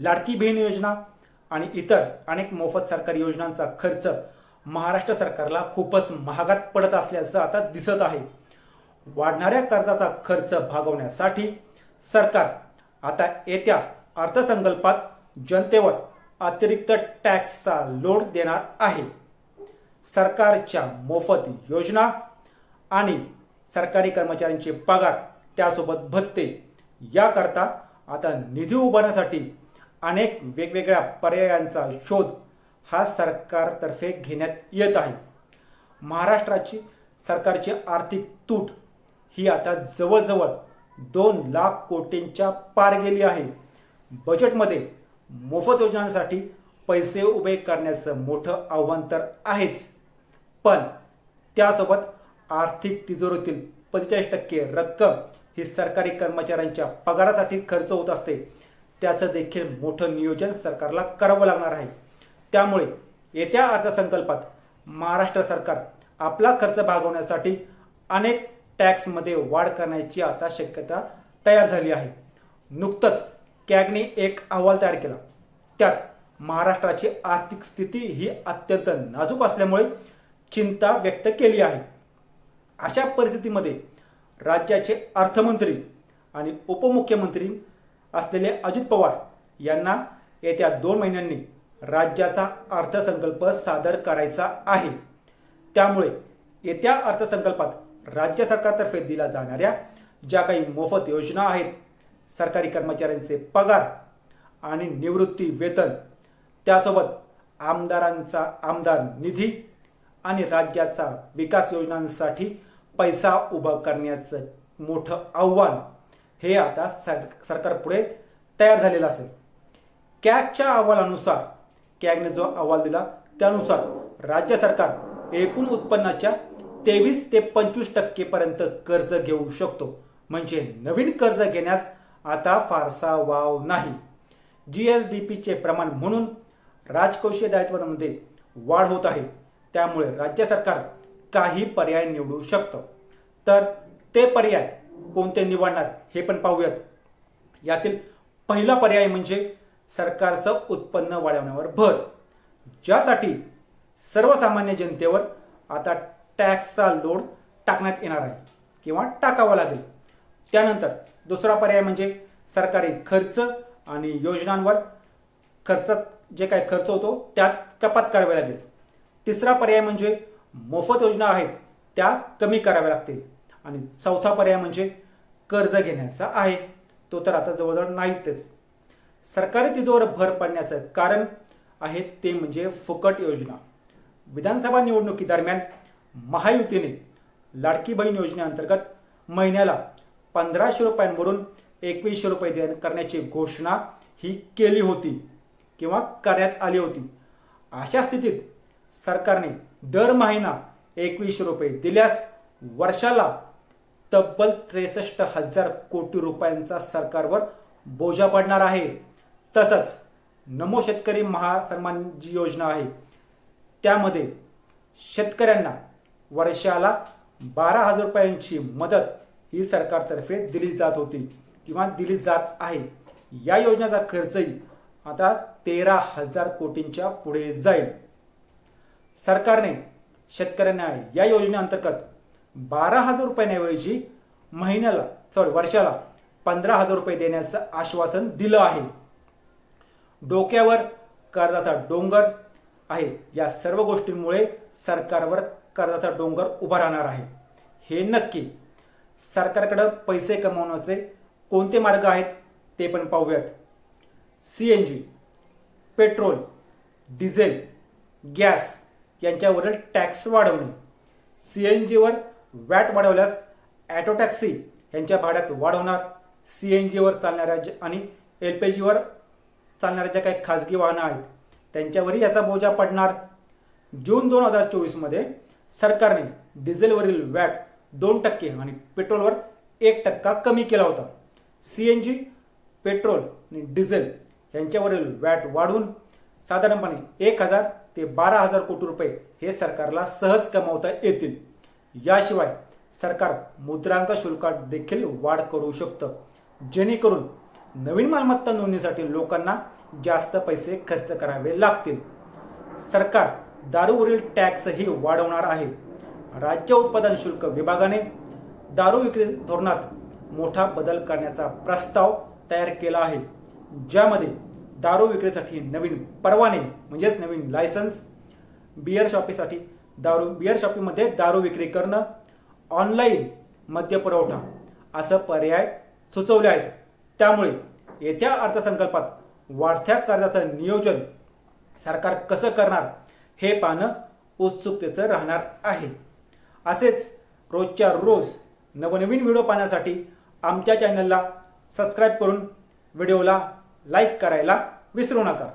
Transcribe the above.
लाडकी बहीण योजना आणि इतर अनेक मोफत सरकारी योजनांचा खर्च महाराष्ट्र सरकारला खूपच महागात पडत असल्याचं आता दिसत आहे. वाढणाऱ्या कर्जाचा खर्च भागवण्यासाठी सरकार आता येत्या अर्थसंकल्पात जनतेवर अतिरिक्त टॅक्सचा लोड देणार आहे. सरकारच्या मोफत योजना आणि सरकारी कर्मचाऱ्यांचे पगार त्यासोबत भत्ते याकरता आता निधी उभारण्यासाठी अनेक वेगवेगळ्या पर्यायांचा शोध हा सरकारतर्फे घेण्यात येत आहे. महाराष्ट्राची सरकारची आर्थिक तूट ही आता जवळजवळ दोन लाख कोटींच्या पार गेली आहे. बजेटमध्ये मोफत योजनांसाठी पैसे उभे करण्याचं मोठं आव्हान तर आहेच. पण त्यासोबत आर्थिक तिजोरीतील पंचेचाळीस टक्के रक्कम ही सरकारी कर्मचाऱ्यांच्या पगारासाठी खर्च होत असते. त्याचं देखील मोठं नियोजन सरकारला करावं लागणार आहे. त्यामुळे येत्या अर्थसंकल्पात महाराष्ट्र सरकार आपला खर्च भागवण्यासाठी अनेक टॅक्समध्ये वाढ करण्याची आता शक्यता तयार झाली आहे. नुकतंच कॅगने एक अहवाल तयार केला. त्यात महाराष्ट्राची आर्थिक स्थिती ही अत्यंत नाजूक असल्यामुळे चिंता व्यक्त केली आहे. अशा परिस्थितीमध्ये राज्याचे अर्थमंत्री आणि उपमुख्यमंत्री असलेले अजित पवार यांना येत्या दोन महिन्यांनी राज्याचा अर्थसंकल्प सादर करायचा आहे. त्यामुळे येत्या अर्थसंकल्पात राज्य सरकारतर्फे दिल्या जाणाऱ्या ज्या काही मोफत योजना आहेत सरकारी कर्मचाऱ्यांचे पगार आणि निवृत्ती वेतन त्यासोबत आमदारांचा आमदार निधी आणि राज्याचा विकास योजनांसाठी पैसा उभा करण्याचं मोठं आव्हान हे आता सर सरकारपुढे तयार झालेलं असेल. कॅगच्या अहवालानुसार कॅगने जो अहवाल दिला त्यानुसार राज्य सरकार एकूण उत्पन्नाच्या तेवीस ते पंचवीस टक्केपर्यंत कर्ज घेऊ शकतो. म्हणजे नवीन कर्ज घेण्यास आता फारसा वाव नाही. जी एस डी पीचे प्रमाण म्हणून राजकोषीय दायित्वामध्ये वाढ होत आहे. त्यामुळे राज्य सरकार काही पर्याय निवडू शकतं. तर ते पर्याय कोणते निवडणार हे पण पाहूयात. यातील पहिला पर्याय म्हणजे सरकारचं उत्पन्न वाढवण्यावर भर. ज्यासाठी सर्वसामान्य जनतेवर आता टॅक्सचा लोड टाकण्यात येणार आहे किंवा टाकावा लागेल. त्यानंतर दुसरा पर्याय म्हणजे सरकारी खर्च आणि योजनांवर खर्चात जे काही खर्च होतो त्यात कपात करावी लागेल. तिसरा पर्याय म्हणजे मोफत योजना आहेत त्या कमी कराव्या लागतील. आणि चौथा पर्याय म्हणजे कर्ज घेण्याचा आहे. तो तर आता जवळजवळ नाहीतच. सरकारी तिजोवर भर पडण्याचं कारण आहे ते म्हणजे फुकट योजना. विधानसभा निवडणुकीदरम्यान महायुतीने लाडकी बहीण योजनेअंतर्गत महिन्याला पंधराशे रुपयांवरून एकवीसशे रुपये देण करण्याची घोषणा ही केली होती किंवा करण्यात आली होती. अशा स्थितीत सरकारने दर महिना एकवीसशे रुपये दिल्यास वर्षाला तब्बल त्रेसष्ट हजार कोटी रुपयांचा सरकारवर बोजा पडणार आहे. तसंच नमो शेतकरी महासन्मान जी योजना आहे. त्यामध्ये शेतकऱ्यांना वर्षाला बारा हजार रुपयांची मदत ही सरकारतर्फे दिली जात होती किंवा दिली जात आहे. या योजनेचा खर्चही आता तेरा हजार कोटींच्या पुढे जाईल. सरकारने शेतकऱ्यांना या योजनेअंतर्गत बारा हजार रुपयांऐवजी महिन्याला सॉरी वर्षाला पंधरा हजार रुपये देण्याचं आश्वासन दिलं आहे. डोक्यावर कर्जाचा डोंगर आहे. या सर्व गोष्टींमुळे सरकारवर कर्जाचा डोंगर उभा राहणार आहे. हे नक्की सरकारकडं पैसे कमवण्याचे कोणते मार्ग आहेत ते पण पाहूयात. C N G petrol diesel gas यांच्यावरील टॅक्स वाढवणे. सी एन जीवर वॅट वाढवल्यास ॲटो टॅक्सी यांच्या भाड्यात वाढ होणार सी एन जीवर चालणाऱ्या ज- आणि एल पी जीवर चालणाऱ्या ज्या काही खाजगी वाहनं आहेत त्यांच्यावरही याचा बोजा पडणार. जून दोन हजार चोवीसमध्ये सरकारने डिझेलवरील वॅट दोन टक्के आणि पेट्रोलवर एक टक्का कमी केला होता. सी एन जी पेट्रोल आणि डिझेल यांच्यावरील वॅट वाढवून साधारणपणे एक हजार ते बारा हजार कोटी रुपये हे सरकारला सहज कमावता येतील. याशिवाय सरकार मुद्रांक शुल्कात देखील वाढ करू शकतं. जेणेकरून नवीन मालमत्ता नोंदणीसाठी लोकांना जास्त पैसे खर्च करावे लागतील. सरकार दारूवरील टॅक्सही वाढवणार आहे. राज्य उत्पादन शुल्क विभागाने दारू विक्री धोरणात मोठा बदल करण्याचा प्रस्ताव तयार केला आहे. ज्यामध्ये दारू विक्रीसाठी नवीन परवाने म्हणजेच नवीन लायसन्स बियर शॉपीसाठी दारू बिअर शॉपिंगमध्ये दारू विक्री करणं ऑनलाईन मद्यपुरवठा असं पर्याय सुचवले आहेत. त्यामुळे येत्या अर्थसंकल्पात वाढत्या कर्जाचं नियोजन सरकार कसं करणार हे पाहणं उत्सुकतेचं राहणार आहे. असेच रोजच्या रोज नवनवीन व्हिडिओ पाहण्यासाठी आमच्या चॅनलला सबस्क्राईब करून व्हिडिओला लाईक करायला विसरू नका.